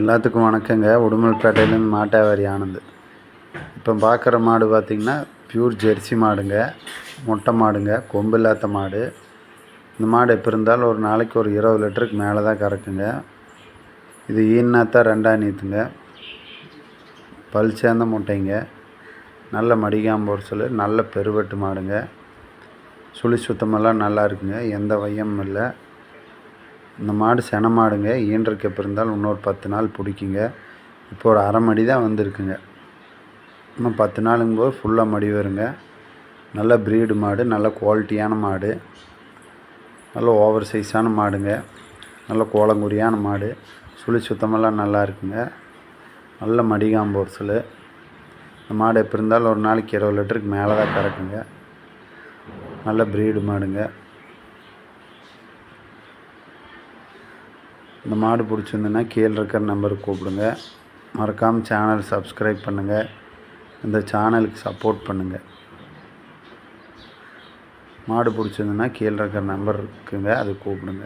எல்லாத்துக்கும் வணக்கங்க. உடுமல்பேட்டையிலேருந்து மாட்டாவாரி ஆனந்த். இப்போ பார்க்குற மாடு பார்த்திங்கன்னா பியூர் ஜெர்சி மாடுங்க. மொட்டை மாடுங்க. கொம்பு இல்லாத மாடு. இந்த மாடு எப்போ இருந்தாலும் ஒரு நாளைக்கு ஒரு இருபது லிட்டருக்கு மேலே தான் கறக்குங்க. இது ஈன்னாத்தான் ரெண்டாம் நீத்துங்க. பல் சேர்ந்த முட்டைங்க. நல்ல மடிகாமல் ஒரு சொல்லு நல்ல பெருவெட்டு மாடுங்க. சுழி சுத்தமெல்லாம் நல்லா இருக்குங்க. எந்த வையமும் இல்லை. இந்த மாடு சென மாடுங்க. ஈன்றக்கு எப்போ இருந்தாலும் இன்னொரு பத்து நாள் பிடிக்குங்க. இப்போ ஒரு அரை மடி தான் வந்திருக்குங்க. இன்னும் பத்து நாளுங்கும் போது ஃபுல்லாக மடி வருங்க. நல்ல ப்ரீடு மாடு நல்ல குவாலிட்டியான மாடு. நல்ல ஓவர் சைஸான மாடுங்க. நல்ல கோலங்குடியான மாடு. சுழி சுத்தமெல்லாம் நல்லா இருக்குங்க. நல்ல மடிகாம்பொரிசல் இந்த மாடு எப்போ இருந்தாலும் ஒரு நாளைக்கு இருபது லிட்டருக்கு மேலே தான் கறக்குங்க. நல்ல ப்ரீடு மாடுங்க. இந்த மாடு பிடிச்சிருந்துன்னா கீழே இருக்கிற நம்பருக்கு கூப்பிடுங்க. மறக்காமல் சேனல் சப்ஸ்கிரைப் பண்ணுங்கள் இந்த சேனலுக்கு சப்போர்ட் பண்ணுங்கள் மாடு பிடிச்சிருந்துன்னா கீழே இருக்கிற நம்பர் இருக்குங்க அது கூப்பிடுங்க.